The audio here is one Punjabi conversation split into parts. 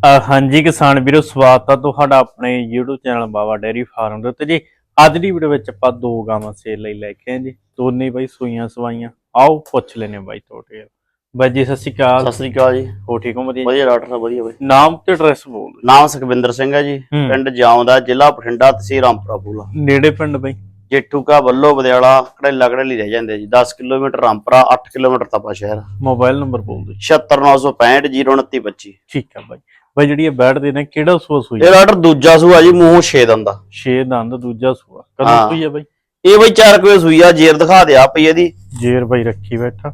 ਹਾਂਜੀ ਕਿਸਾਨ ਵੀਰੋ ਸਵਾਗਤ ਆ ਤੁਹਾਡਾ ਆਪਣੇ YouTube channel Baba Dairy Farm ਦੇ ਉੱਤੇ ਜੀ। ਅੱਜ ਦੀ ਵੀਡੀਓ ਵਿੱਚ ਆਪਾਂ ਦੋ ਗਾਵਾਂ ਸੇਲ ਲਈ ਲੈ ਕੇ ਆਏ ਜੀ। ਦੋਨੇ ਬਾਈ ਸੂਈਆਂ ਸਵਾਈਆਂ। ਆਓ ਪੁੱਛ ਲੈਨੇ ਬਾਈ ਤੁਹਾਡੇ ਬਾਈ ਜੀ ਸਤਿ ਸ਼੍ਰੀ ਅਕਾਲ। ਸਤਿ ਸ੍ਰੀ ਅਕਾਲ ਜੀ। ਹੋ ਠੀਕ ਹੋ ਵਧੀਆ ਜੀ? ਵਧੀਆ ਡਾਕਟਰ ਸਾਹਿਬ ਵਧੀਆ ਬਈ। ਨਾਮ ਤੇ ਐਡਰੈਸ ਬੋਲ ਦਿਓ। ਨਾਮ ਸੁਖਵਿੰਦਰ ਸਿੰਘ ਹੈ ਜੀ। ਹੂੰ। ਪਿੰਡ ਜਿਉਂਦਾ ਜ਼ਿਲ੍ਹਾ ਬਠਿੰਡਾ ਤਹਿਸੀਲ ਰਾਮਪੁਰਾ ਪੂਲਾ ਨੇੜੇ ਪਿੰਡ ਬਾਈ? ਜੇਠੂਕਾ ਵੱਲੋ ਬਦਿਆਲਾ ਕੜੇਲਾ ਕੜੇਲੀ ਰਹਿ ਜਾਂਦੇ ਜੀ। 10 ਕਿਲੋਮੀਟਰ ਰਾਮਪੁਰਾ 8 ਕਿਲੋਮੀਟਰ ਤਪਾ ਸ਼ਹਿਰ। ਮੋਬਾਈਲ ਨੰਬਰ ਬੋਲ ਦਿਓ 76965 ਠੀਕ ਆ ਬਾਈ। ਬਾਈ ਜਿਹੜੀ ਇਹ ਬੈਠਦੇ ਨੇ ਕਿਹੜਾ ਸੂਆ ਸੂਈ ਇਹ ਡਾਕਟਰ ਦੂਜਾ ਸੂਆ ਜੀ ਮੂੰਹ ਛੇ ਦੰਦਾ 6 ਦੰਦ ਦੂਜਾ ਸੂਆ। ਕਦੋਂ ਹਾਂ। ਸੂਈ ਆ ਬਾਈ? ਇਹ ਬਈ 4 ਕੋਈ ਸੂਈ ਆ ਜੇਰ ਦਿਖਾ ਦੇ ਆ ਪਈ ਇਹਦੀ। ਜੇਰ ਬਾਈ ਰੱਖੀ ਬੈਠਾ।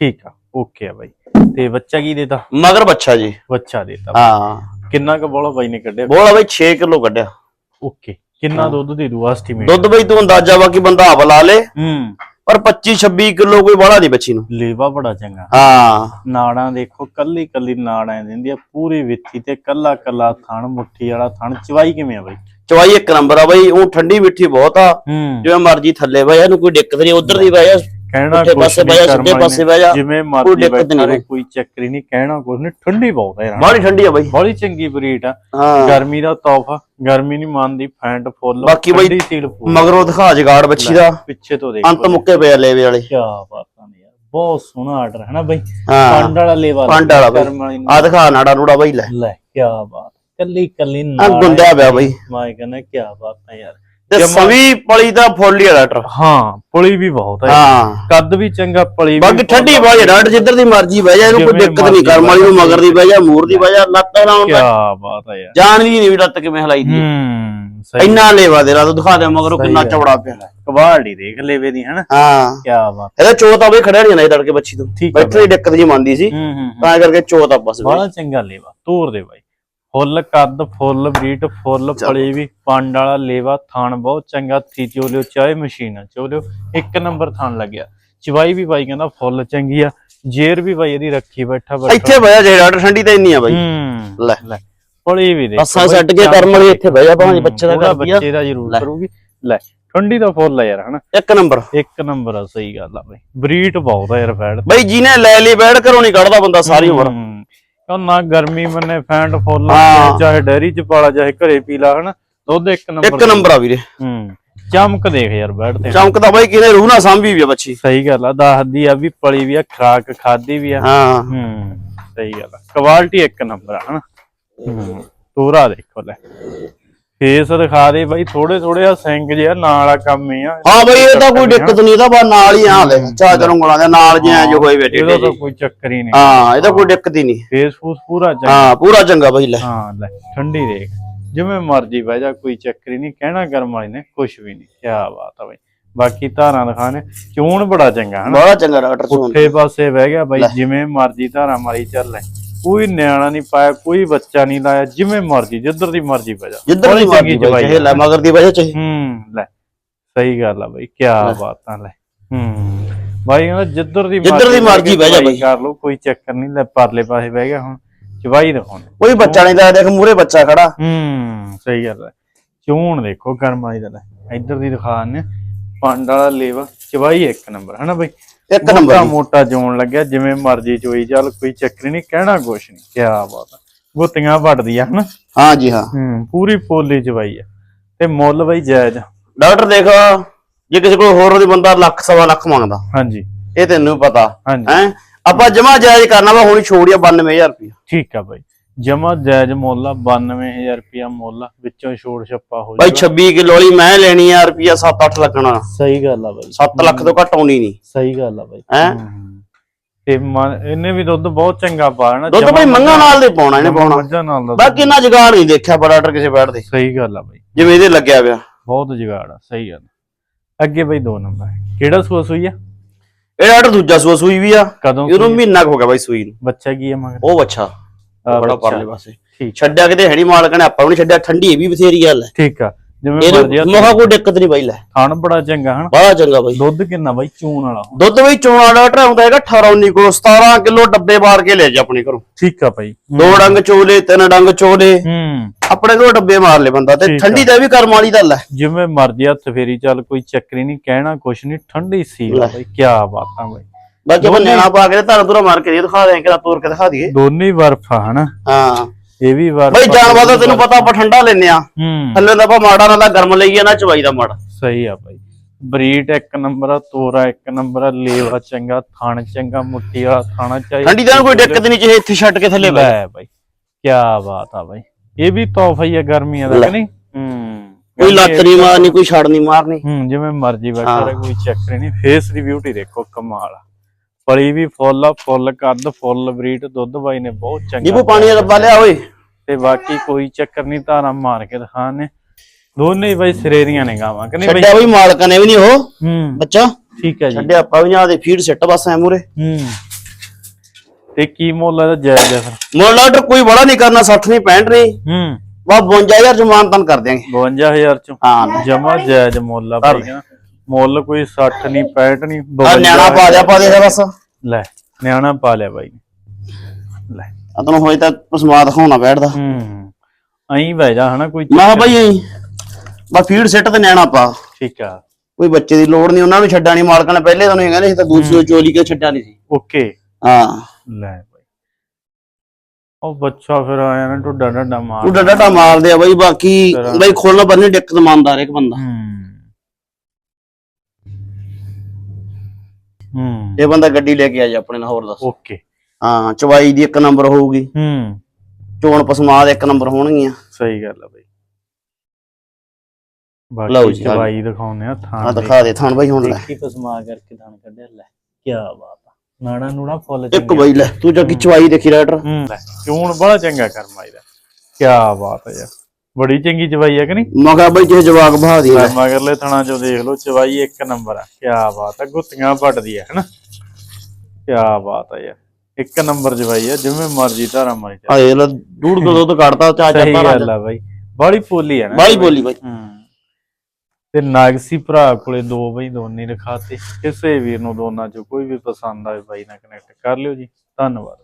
ਠੀਕ ਆ ਓਕੇ ਆ ਬਾਈ। ਤੇ ਬੱਚਾ ਕੀ ਦੇਤਾ? ਮਗਰ ਬੱਚਾ ਜੀ। ਬੱਚਾ ਦੇਤਾ ਹਾਂ। ਕਿੰਨਾ ਕੁ ਬੋਲਾ ਬਾਈ ਨੇ ਕੱਢਿਆ? ਬੋਲਾ ਬਈ 6 ਕਿਲੋ ਕੱਢਿਆ। ਓਕੇ। ਕਿੰਨਾ ਦੁੱਧ ਦੇ ਦੂ ਐਸਟੀਮੇਟ ਦੁੱਧ ਬਈ ਤੂੰ ਅੰਦਾਜ਼ਾ ਵਾ ਕਿ ਬੰਦਾ ਹਵ ਲਾ ਲੇ। ਹੂੰ। ਪਰ 25 26 ਕਿਲੋ ਕੋਈ ਬੜਾ ਨਹੀਂ ਬੱਚੀ ਨੂੰ। ਲੇਵਾ ਬੜਾ ਚੰਗਾ। ਹਾਂ। ਨਾੜਾਂ ਦੇਖੋ ਕੱਲੀ ਕੱਲੀ ਨਾੜਾਂ ਦਿੰਦੀ ਆ ਪੂਰੀ ਵਿੱਥੀ ਤੇ ਕੱਲਾ ਕੱਲਾ ਥਣ ਮੁੱਠੀ ਵਾਲਾ ਥਣ। ਚਵਾਈ ਕਿਵੇਂ ਆ ਬਾਈ? ਚਵਾਈ ਇੱਕ ਨੰਬਰ ਆ ਬਈ ਉਹ ਠੰਡੀ ਮਿੱਠੀ ਬਹੁਤ ਆ। ਜਿਵੇਂ ਮਰਜ਼ੀ ਥੱਲੇ ਜਾ ਇਹਨੂੰ ਕੋਈ ਦਿੱਕਤ ਨਹੀਂ ਉਧਰ ਦੀ ਜਾ ਕਹਿਣਾ ਪੁੱਠੇ ਕੁਛ ਪਾਸੇ ਨੀ ਬਹਿ ਜਾ, ਕਰਮ ਸਿੱਧੇ ਪਾਸੇ ਨੇ। ਬਹਿ ਜਾ, ਜਿਵੇਂ ਕੋਈ ਮਰਜ਼ੀ ਦਿੱਕਤ ਬੈਠਾ ਨੀ ਰਹੇ ਬਈ। ਕੋਈ ਚੱਕਰੀ ਨਹੀਂ ਕਹਿਣਾ ਕੁਛ ਨਹੀਂ ਠੰਡੀ ਬਹੁਤ ਹੈ ਯਾਰ। ਬਾਹਲੀ ਠੰਡੀ ਆ ਬਈ। ਬੜੀ ਚੰਗੀ ਬਰੀਡ ਆ। ਹਾਂ। ਗਰਮੀ ਦਾ ਤੋਹਫਾ ਗਰਮੀ ਨਹੀਂ ਮੰਨਦੀ ਫੈਂਟ ਫੁੱਲ ਬਾਕੀ ਬਈ ਠੰਡੀ ਸੀਲ ਪੂਰੀ। ਮਗਰੋਂ ਦਿਖਾ ਜਗਾੜ ਬੱਚੀ ਦਾ। ਪਿੱਛੇ ਤੋਂ ਦੇਖ ਅੰਤ ਮੁੱਕੇ ਪਏ ਆ ਲੇਵੇ ਵਾਲੇ। ਕੀ ਬਾਤਾਂ ਨੇ ਯਾਰ ਬਹੁਤ ਸੋਹਣਾ ਆਰਡਰ ਹੈ ਨਾ ਬਾਈ। ਹਾਂ। ਪੰਡ ਵਾਲਾ ਲੇਵਾ ਪੰਡ ਵਾਲਾ ਬਈ। ਕਰਮ ਵਾਲੀ ਆ ਦਿਖਾ ਨਾੜਾ ਨੂੜਾ ਬਈ ਲੈ। ਲੈ ਕੀ ਬਾਤ ਕੱਲੀ ਕੱਲੀ ਆ ਗੁੰਦਿਆ ਪਿਆ ਬਈ। ਮੈਂ ਕਹਿੰਦਾ ਕੀ ਬਾਤ ਹੈ ਯਾਰ। ਤੇ ਜਮਾਂ- ਸਵੀ ਪਲੀ ਦਾ ਫੁੱਲ ਹੀ ਆ ਡਾਕਟਰ। ਹਾਂ ਪੁਲੀ ਵੀ ਬਹੁਤ ਹੈ ਹਾਂ। ਕੱਦ ਵੀ ਚੰਗਾ ਪਲੀ ਵੀ ਬਾਕੀ ਠੰਡੀ ਆ। ਡਾਕਟਰ ਜਿੱਧਰ ਦੀ ਮਰਜ਼ੀ ਬਹਿ ਜਾ ਇਹਨੂੰ ਕੋਈ ਜਿਵੇਂ ਦਿੱਕਤ ਨਹੀਂ ਕਰਮ ਵਾਲੀ ਨੂੰ ਮਗਰ ਦੀ ਬਹਿ ਜਾ ਮੂਰ ਦੀ ਬਹਿ ਜਾ ਲੱਤ ਹਲਾਉਣ ਕੀ ਬਾਤ ਹੈ ਯਾਰ। ਜਾਣ ਦੀ ਨਹੀਂ ਵੀ ਲੱਤ ਕਿਵੇਂ ਹਲਾਈ ਦੀ ਹੂੰ ਸਹੀ ਇੰਨਾ ਲੇਵਾ ਦੇ ਰਾ ਤੂੰ ਦਿਖਾ ਦੇ ਮਗਰੋਂ ਸਹੀ ਕਿੰਨਾ ਹੈ। ਚੌੜਾ ਪਿਆ। ਕਬਾੜੀ ਦੇਖ ਲੇਵੇ ਦੀ ਹਨਾ। ਹਾਂ। ਕੀ ਬਾਤ। ਇਹਦਾ ਚੋਤ ਆ ਬਈ ਖੜਿਆ ਨਹੀਂ ਜਾਂਦਾ ਤੜਕੇ ਬੱਚੀ ਤੋਂ। ਠੀਕ ਬੈਠੇ ਦੀ ਦਿੱਕਤ ਜੀ ਮੰਨਦੀ ਸੀ। ਹੂੰ ਹੂੰ ਹੂੰ। ਤਾਂ ਕਰਕੇ ਚੋਤ ਆ ਬਸ ਬਈ। ਬੜਾ ਚੰਗਾ ਲੇਵਾ ਤੋਰ ਦੇ ਬਾਈ। ਫੁੱਲ ਕੱਦ ਫੁੱਲ ਬਰੀਟ ਫੁੱਲ ਪਲੀ ਵੀ ਪੰਡ ਵਾਲਾ ਲੇਵਾ ਥਣ ਬਹੁਤ ਚੰਗਾ ਥੀ ਚੋਲਿਓ ਚਾਹੇ ਮਸ਼ੀਨ ਆ ਚੋਲਿਓ ਇੱਕ ਨੰਬਰ ਥਣ ਲੱਗਿਆ। ਚਵਾਈ ਵੀ ਬਾਈ ਕਹਿੰਦਾ ਫੁੱਲ ਚੰਗੀ ਆ ਜੇਰ ਵੀ ਬਾਈ ਇਹਦੀ ਰੱਖੀ ਬੈਠਾ ਬੈਠਾ। ਇੱਥੇ ਬਹਿ ਜਾ ਜੇ ਡਾਕਟਰ ਠੰਡੀ ਤਾਂ ਇੰਨੀ ਆ ਬਾਈ। ਲੈ। ਲੈ ਪਲੀ ਵੀ ਦੇ ਬੱਸਾਂ ਛੱਡ ਕੇ ਕਰਮ ਵਾਲੀ ਇੱਥੇ ਬਹਿ ਜਾ ਭਾਵੇਂ ਬੱਚੇ ਦਾ ਕਰਦੀ ਆ। ਬੱਚੇ ਦਾ ਜ਼ਰੂਰ। ਕਰੂਗੀ। ਲੈ ਠੰਡੀ ਦਾ ਫੁੱਲ ਆ ਯਾਰ ਹਨਾ? ਇੱਕ ਨੰਬਰ। ਇੱਕ ਨੰਬਰ ਆ ਸਹੀ ਗੱਲ ਆ ਬਾਈ। ਬਰੀਟ ਬਹੁਤ ਆ ਯਾਰ ਫੈੜ ਬਈ ਜਿਹਨੇ ਲੈ ਲਈ ਬੈਠ ਕਰੋ ਨਹੀਂ ਕੱਢਦਾ ਬੰਦਾ ਸਾਰੀ ਉਮਰ। ਉਹ ਨਾ ਗਰਮੀ ਮੰਨੇ ਫੈਂਟ ਫੁੱਲ ਹਾਂ। ਚਾਹੇ ਡੈਰੀ ਚ ਪਾਲਾ ਚਾਹੇ ਘਰੇ ਪੀ ਲਾ ਹਨਾ? ਦੁੱਧ ਇੱਕ ਨੰਬਰ ਇੱਕ ਨੰਬਰ ਆ ਵੀਰੇ। ਹੂੰ ਚਮਕ ਦੇਖ ਯਾਰ ਬੈਠਦੇ ਚਮਕਦਾ ਬਾਈ ਕਿਨੇ ਰੂਹ ਨਾ ਸਾਂਭੀ ਵੀ ਆ ਬੱਚੀ। ਸਹੀ ਗੱਲ ਆ ਦੱਸਦੀ ਆ ਵੀ ਪਲੀ ਵੀ ਆ ਖਰਾਕ ਖਾਦੀ ਵੀ ਆ। ਹਾਂ। ਹੂੰ ਸਹੀ ਗੱਲ ਆ। ਕੁਆਲਿਟੀ ਇੱਕ ਨੰਬਰ ਆ ਹਨਾ? ਹੂੰ ਤੋਰਾ ਦੇਖੋ ਲੈ ਫੇਸ ਦਿਖਾ ਦੇ ਬਾਈ ਥੋੜੇ ਥੋੜੇ ਆ ਸਿੰਗ ਜਿਹਾ ਨਾਲ ਆ ਕੰਮ ਹੀ ਆ। ਹਾਂ ਬਈ ਇਹ ਤਾਂ ਕੋਈ ਦਿੱਕਤ ਨਹੀਂ ਇਹਦਾ ਬਾ ਨਾਲ ਹੀ ਆ ਲੈ ਚਾਹ ਚਰੋਂ ਗਲਾਂ ਦੇ ਨਾਲ ਜਿਹਾ ਜੋ ਹੋਏ ਬੈਠੇ ਇਹਦਾ ਤਾਂ ਕੋਈ ਚੱਕਰ ਹੀ ਨਹੀਂ। ਹਾਂ ਇਹਦਾ ਕੋਈ ਦਿੱਕਤ ਹੀ ਨਹੀਂ। ਫੇਸ ਫੂਸ ਪੂਰਾ ਚੰਗਾ। ਹਾਂ ਪੂਰਾ ਚੰਗਾ ਬਾਈ ਲੈ। ਹਾਂ ਲੈ ਠੰਡੀ ਦੇਖ। ਜਿਵੇਂ ਮਰਜ਼ੀ ਬਹਿ ਜਾ ਕੋਈ ਚੱਕਰ ਹੀ ਨਹੀਂ। ਕਹਿਣਾ ਕਰਮ ਵਾਲੀ ਨੇ ਕੁਝ ਵੀ ਨਹੀਂ। ਕੀ ਬਾਤ ਆ ਬਈ। ਬਾਕੀ ਧਾਰਾਂ ਦਿਖਾਣੇ ਚੂਣ ਬੜਾ ਚੰਗਾ ਹਨਾ? ਬੜਾ ਚੰਗਾ ਡਾਕਟਰ ਸੋਨ ਪੁੱਠੇ ਪਾਸੇ ਬਹਿ ਗਿਆ ਬਾਈ ਜਿਵੇਂ ਮਰਜ਼ੀ ਧਾਰਾਂ ਮਾਰੀ ਚੱਲ ਕੋਈ ਨਿਆਣਾ ਨਹੀਂ ਪਾਇਆ ਕੋਈ ਬੱਚਾ ਨਹੀਂ ਲਾਇਆ ਜਿਵੇਂ ਮਰਜ਼ੀ ਜਿੱਧਰ ਦੀ ਮਰਜ਼ੀ ਬਹਿ ਜਾ। ਜਿੱਧਰ ਦੀ ਮਰਜ਼ੀ ਚਾਹੇ ਲੈ ਮਗਰ ਦੀ ਵਜ੍ਹਾ ਚਾਹੇ। ਹੂੰ ਲੈ ਸਹੀ ਗੱਲ ਆ ਬਾਈ ਕੀ ਬਾਤਾਂ ਲੈ। ਹੂੰ ਬਾਈ ਕਹਿੰਦਾ ਜਿੱਧਰ ਦੀ ਜਿੱਧਰ ਦੀ ਮਰਜ਼ੀ ਬਹਿ ਜਾ ਚਵਾਈ ਬਾਈ। ਕਰ ਲਓ ਕੋਈ ਚੱਕਰ ਨਹੀਂ ਲੈ ਪਰਲੇ ਪਾਸੇ ਬਹਿ ਗਿਆ ਹੁਣ ਚਵਾਈ ਦਿਖਾਉਣੀ। ਕੋਈ ਬੱਚਾ ਨਹੀਂ ਦਾ ਦੇਖ ਮੂਰੇ ਬੱਚਾ ਖੜਾ। ਹੂੰ ਸਹੀ ਗੱਲ ਹੈ ਚੂਣ ਦੇਖੋ ਕਰਮਾਈ ਦਾ ਲੈ। ਇੱਧਰ ਦੀ ਦਿਖਾਣ ਨੇ ਪੰਡ ਵਾਲਾ ਲੇਵਾ ਚਵਾਈ ਇੱਕ ਨੰਬਰ ਹਨਾ ਬਈ? ਇੱਕ ਮੋਟਾ ਨੰਬਰ ਮੋਟਾ ਜੋਣ ਲੱਗਿਆ ਜਿਵੇਂ ਮਰਜ਼ੀ ਚੋਈ ਚੱਲ ਕੋਈ ਚੱਕਰ ਨਹੀਂ ਕਹਿਣਾ ਕੁਛ ਨਹੀਂ। ਕੀ ਬਾਤ ਆ। ਗੁੱਤੀਆਂ ਵੱਟਦੀ ਆ ਹਨਾ? ਹਾਂ ਜੀ ਹਾਂ। ਹੂੰ ਪੂਰੀ ਪੋਲੀ ਚਵਾਈ ਆ। ਤੇ ਮੁੱਲ ਬਈ ਜਾਇਜ਼ ਡਾਕਟਰ ਦੇਖ ਜੇ ਕਿਸੇ ਕੋਲ ਹੋਰ ਉਹਦੀ ਬੰਦਾ ਲੱਖ ਸਵਾ ਲੱਖ ਮੰਗਦਾ। ਹਾਂਜੀ। ਇਹ ਤੈਨੂੰ ਪਤਾ। ਹਾਂਜੀ। ਹੈ? ਆਪਾਂ ਜਮਾ ਜਾਇਜ਼ ਕਰਨਾ ਵਾ ਹੁਣੀ ਛੋੜ ਆ 92000 ਰੁਪਏ ਠੀਕ ਆ ਬਾਈ। ਜਮਾ ਜਾਇਜ਼ ਮੁੱਲ ਆ 92000 ਰੁਪਿਆ ਮੁੱਲ ਆ ਵਿੱਚੋਂ ਛੋੜ ਛੱਪਾ ਹੋ ਬਾਈ ਜਾਊਗਾ। 26 ਕਿਲੋ ਵਾਲੀ ਮੈਂ ਲੈਣੀ ਆ ਰੁਪਿਆ 7-8 ਲੱਗਣਾ। ਸਹੀ ਗੱਲ ਆ ਬਾਈ। 7 ਲੱਖ ਤੋਂ ਘੱਟ ਆਉਣੀ ਨਹੀਂ। ਸਹੀ ਗੱਲ ਆ ਬਾਈ। ਹੈਂ? ਤੇ ਮਨ- ਇਹਨੇ ਵੀ ਦੁੱਧ ਬਹੁਤ ਚੰਗਾ ਪਾਣਾ ਦੁੱਧ ਬਾਈ ਮੰਗਾ ਨਾਲ ਦੇ ਪਾਉਣਾ ਇਹਨੇ ਪਾਉਣਾ। ਮੱਝਾਂ ਨਾਲ ਦਾ ਬਾਕੀ ਨਾ ਜਗਾੜ ਨਹੀਂ ਦੇਖਿਆ ਬੜਾ ਡਾਕਟਰ ਕਿਸੇ ਬੈਠ ਦੇ। ਸਹੀ ਗੱਲ ਆ ਬਾਈ। ਜਿਵੇਂ ਇਹਦੇ ਲੱਗਿਆ ਪਿਆ। ਬਹੁਤ ਜੁਗਾੜ ਆ ਸਹੀ ਗੱਲ ਆ। ਅੱਗੇ ਬਾਈ ਦੋ ਨੰਬਰ ਕਿਹੜਾ ਸੂਆ ਸੂਈ ਆ? ਇਹ ਡਾਕਟਰ ਦੂਜਾ ਸੂਆ ਸੂਈ ਵੀ ਆ। ਕਦੋਂ ਇਹਨੂੰ? ਮਹੀਨਾ ਕੁ ਹੋ ਗਿਆ ਬਾਈ ਸੂਈ ਨੂੰ। ਬੱਚਾ ਕੀ ਆ ਮਗਰ? ਉਹ ਬੱਚਾ। ਆ, ਬੜਾ। ਪਰਲੇ ਪਾਸੇ। ਠੀਕ। ਛੱਡਿਆ ਕਿਤੇ ਹੈ ਨਹੀਂ ਮਾਲਕ ਨੇ ਆਪਾਂ ਨੂੰ ਨੀ ਛੱਡਿਆ। ਠੰਡੀ ਇਹ ਵੀ ਬਥੇਰੀ ਗੱਲ ਹੈ। ਠੀਕ ਆ। ਜਿਵੇਂ ਮਰਜ਼ੀ ਮੋਹਾ ਕੋਈ ਦਿੱਕਤ ਨਹੀਂ ਬਾਈ ਲੈ। ਥਣ ਬੜਾ ਚੰਗਾ ਹਨ? ਬੜਾ ਚੰਗਾ ਬਾਈ। ਦੁੱਧ ਕਿੰਨਾ ਬਾਈ? ਚੂਨ ਵਾਲਾ। ਦੁੱਧ ਬਈ ਚੋਣਾ ਡਾਕਟਰ ਆਉਂਦਾ ਹੈਗਾ 18 19 ਕਿਲੋ 17 ਕਿਲੋ ਡੱਬੇ ਮਾਰ ਕੇ ਲੈ ਜਾ ਆਪਣੇ ਘਰੋਂ। ਠੀਕ ਆ ਬਾਈ। ਦੋ ਡੰਗ ਚੋਲੇ ਤਿੰਨ ਡੰਗ ਚੋਲੇ। ਹੂੰ। ਆਪਣੇ ਕੋਲ ਡੱਬੇ ਮਾਰ ਲੈ ਬੰਦਾ ਤੇ। ਠੰਡੀ ਦਾ ਵੀ ਕਰਮ ਵਾਲੀ ਗੱਲ ਹੈ। ਜਿਵੇਂ ਮਰਜ਼ੀ ਹੱਥ ਫੇਰੀ ਚੱਲ ਕੋਈ ਚੱਕਰੀ ਨਹੀਂ ਕਹਿਣਾ ਕੁਛ ਨਹੀਂ ਠੰਡੀ ਸੀ। ਬਾਈ ਕੀ ਬਾਤਾਂ ਬਾਈ। ਬਾਕੀ ਆਪਾਂ ਨਿਆਣਾ ਪਾ ਕੇ ਧਾਰਾ ਧੁਰਾ ਮਾਰ ਕੇ ਦੇ ਦਿਖਾ ਦੇ ਕਿਹੜਾ ਤੋਰ ਕੇ ਦਿਖਾ ਦਈਏ। ਦੋਨੇ ਬਰਫ ਆ ਹਨਾ? ਹਾਂ। ਇਹ ਵੀ ਵਾਰ ਬਈ ਜਾਨਵਰ ਦਾ ਤੈਨੂੰ ਪਤਾ ਆਪਾਂ ਠੰਡਾ ਲੈਨੇ ਆ ਹੂੰ। ਥੱਲੇ ਦਾ ਆਪਾਂ ਮਾੜਾ ਨਾਲ ਗਰਮ ਲਈਏ ਨਾ ਚਵਾਈ ਦਾ ਮਾੜਾ। ਸਹੀ ਆ ਬਾਈ। ਬਰੀਡ ਇੱਕ ਨੰਬਰ ਆ ਤੋਰਾ ਇੱਕ ਨੰਬਰ ਆ ਲੇਵਾ ਚੰਗਾ ਥਣ ਚੰਗਾ ਮੁੱਠੀ ਵਾਲਾ ਥਾਣਾ ਚਾਹੀਦਾ। ਠੰਡੀ ਦਾ ਕੋਈ ਦਿੱਕਤ ਨਹੀਂ ਚਾਹੇ ਇੱਥੇ ਛੱਡ ਕੇ ਥੱਲੇ ਬੈ ਲੈ ਬਾਈ ਕੀ ਬਾਤ ਆ ਬਾਈ। ਇਹ ਵੀ ਤੋਹਫਾ ਹੀ ਆ ਗਰਮੀਆਂ ਦਾ ਲੈ। ਨਹੀਂ? ਹੂੰ। ਕੋਈ ਲੱਤ ਨਹੀਂ ਮਾਰਨੀ ਕੋਈ ਛੜ ਨਹੀਂ ਮਾਰਨੀ। ਹੂੰ ਜਿਵੇਂ ਮਰਜ਼ੀ ਬੈਠਾ ਹਾਂ। ਰਹੇ ਕੋਈ ਚੱਕਰ ਨਹੀਂ। ਫੇਸ ਦੀ ਬਿਊਟੀ ਦੇਖੋ ਕਮਾਲ ਆ। ਪਲੀ ਵੀ ਫੁੱਲ ਫੁੱਲ ਕੱਦ ਫੁੱਲ ਬਰੀਡ ਦੁੱਧ ਬਾਈ ਨੇ ਬਹੁਤ ਚੰਗਾ ਜੀਬੂ ਪਾਣੀ ਦਾ ਡੱਬਾ ਲਿਆ ਓਏ। ਤੇ ਬਾਕੀ ਕੋਈ ਚੱਕਰ ਨਹੀਂ ਧਾਰਾ ਮਾਰ ਕੇ ਦਿਖਾਣੇ ਦੋਨੇ ਹੀ ਬਾਈ ਸਿਰੇਰੀਆਂ ਨੇ ਗਾਵਾਂ ਕਿ ਨਹੀਂ ਬਾਈ? ਛੱਡਿਆ ਬਈ ਮਾਲਕਾਂ ਨੇ ਵੀ ਨਹੀਂ ਉਹ ਹੂੰ। ਬੱਚਾ। ਠੀਕ ਹੈ ਜੀ। ਛੱਡਿਆ ਆਪਾਂ ਵੀ ਨਾ ਦੇ ਫੀਡ ਸਿੱਟ ਬਸ ਐ ਮੂਰੇ ਹੂੰ। ਤੇ ਕੀ ਮੁੱਲ ਇਹਦਾ ਜਾਇਜ਼ ਹੈ ਫਿਰ? ਮੁੱਲ ਆਰਡਰ ਕੋਈ ਬੜਾ ਨਹੀਂ ਕਰਨਾ 60 ਨਹੀਂ 65 ਨਹੀਂ ਹੂੰ। ਬਾ 52000 ਜਮਾਨ ਤਨ ਕਰ ਦਿਆਂਗੇ। 52000 ਚੋਂ? ਹਾਂ। ਜਮਾ ਜਾਇਜ਼ ਮੁੱਲ ਆ ਬਾਈ। ਕਹਿੰਦਾ ਮੁੱਲ ਕੋਈ 60 ਨਹੀਂ 65 ਨਹੀਂ ਆ ਨਿਆਣਾ ਪਾ ਦਿਆ ਪਾ ਦੇ ਬਸ। ਆ ਲੈ ਨਿਆਣਾ ਪਾ ਲਿਆ ਬਾਈ। ਨੇ। ਲੈ। ਤੈਨੂੰ ਹੋਏ ਤਾਂ ਪਸਮਾ ਦਿਖਾਉਣਾ ਬੈਠਦਾ। ਹੂੰ ਅਹੀਂ ਬਹਿ ਜਾ ਹਨਾ ਕੋਈ ਮੈਂ ਕਿਹਾ ਬਈ ਬਾ ਫੀਡ ਸਿੱਟ ਤੇ ਨਿਆਣਾ ਪਾ। ਠੀਕ ਆ। ਕੋਈ ਬੱਚੇ ਦੀ ਲੋੜ ਨਹੀਂ ਉਹਨਾਂ ਨੂੰ ਛੱਡਾਂ ਨਹੀਂ ਮਾਲਕਾਂ ਨੇ ਪਹਿਲੇ ਤੁਹਾਨੂੰ ਕਹਿੰਦੇ ਸੀ ਤਾਂ ਦੂਸਰੀ ਚੋਲੀ ਕੇ ਛੱਡਿਆ ਨਹੀਂ ਸੀ? ਓਕੇ। ਹਾਂ। ਲੈ ਬਾਈ। ਉਹ ਬੱਚਾ ਫਿਰ ਆਇਆ ਨਾ ਟੁੱਡਾ ਡੱਡਾ ਮਾਰ ਤੂੰ ਡੱਡਾ ਡੱਡਾ ਮਾਰਦੇ ਆ ਬਈ ਬਾਕੀ ਬਈ ਖੋਲਣਾ ਬੰਨੀ ਦਿੱਕਤ ਮੰਨਦਾ ਇੱਕ ਬੰਦਾ। ਹੂੰ। ਹੂੰ। ਇਹ ਬੰਦਾ ਗੱਡੀ ਲੈ ਕੇ ਆ ਜਾ ਆਪਣੇ ਨਾਲ ਹੋਰ ਦੱਸ। ਓਕੇ। ਹਾਂ ਚਵਾਈ ਦੀ ਇੱਕ ਨੰਬਰ ਹੋਊਗੀ। ਹੂੰ। ਚੋਣ ਪਸਮਾ ਦੇ ਇੱਕ ਨੰਬਰ ਹੋਣਗੀਆਂ। ਸਹੀ ਗੱਲ ਆ ਬਾਈ। ਲਓ ਬਾਕੀ ਜੀ, ਆ ਚਵਾਈ ਦਿਖਾਉਨੇ ਆ ਆ ਥਾਂ ਦੇ ਦਿਖਾ ਦੇ ਥਣ ਬਈ ਹੁਣ ਲੈ। ਦੇਖੀ ਪਸਮਾ ਕਰਕੇ ਥਾਂ ਕੱਢਿਆ ਲੈ ਕੀ ਬਾਤ ਆ। ਨਾੜਾ ਨੂੜਾ ਫੁੱਲ ਇੱਕ ਬਈ ਲੈ ਤੂੰ ਜਾ ਕੀ ਚਵਾਈ ਦੇਖੀ ਰਾਈਟਰ। ਹੂੰ ਲੈ ਚੂਣ ਬੜਾ ਚੰਗਾ ਕਰਮਾ ਇਹਦਾ। ਕੀ ਬਾਤ ਹੈ ਯਾਰ। ਬੜੀ ਚੰਗੀ ਚਵਾਈ ਹੈ ਕਿ ਨਹੀਂ? ਮੈਂ ਕਿਹਾ ਬਈ ਜੇ ਜਵਾਕ ਬਹਾ ਦੀ ਲੈ ਮਗਰਲੇ ਥਣਾ ਚੋਂ ਦੇਖ ਲਓ ਚਵਾਈ ਇੱਕ ਨੰਬਰ ਆ। ਕੀ ਬਾਤ ਹੈ ਗੁੱਤੀਆਂ ਪੱਟਦੀ ਹੈ ਹਨਾ? ਕੀ ਬਾਤ ਹੈ ਯਾਰ। ਇੱਕ ਨੰਬਰ ਚਵਾਈ ਹੈ ਜਿਵੇਂ ਮਰਜ਼ੀ ਧਾਰਾ ਮਾਰੀ ਜਾ ਆ ਇਹ ਲੈ ਡੂੜ ਦੋ ਦੁੱਧ ਕੱਢਤਾ ਚਾ ਚਾ ਸਹੀ ਗੱਲ ਆ ਬਾਈ। ਬੜੀ ਪੋਲੀ ਹੈ ਨਾ। ਬਾਈ ਬੋਲੀ ਬਾਈ। ਤੇ ਨਾਗਸੀ ਭਰਾ ਕੋਲੇ ਦੋ ਬਈ ਦੋਨੇ ਰਖਾਤੇ। ਕਿਸੇ ਵੀਰ ਨੂੰ ਦੋਨਾਂ ਚੋਂ ਕੋਈ ਵੀ ਪਸੰਦ ਆਵੇ ਬਾਈ ਨਾਲ ਕਨੈਕਟ ਕਰ ਲਿਓ ਜੀ। ਧੰਨਵਾਦ।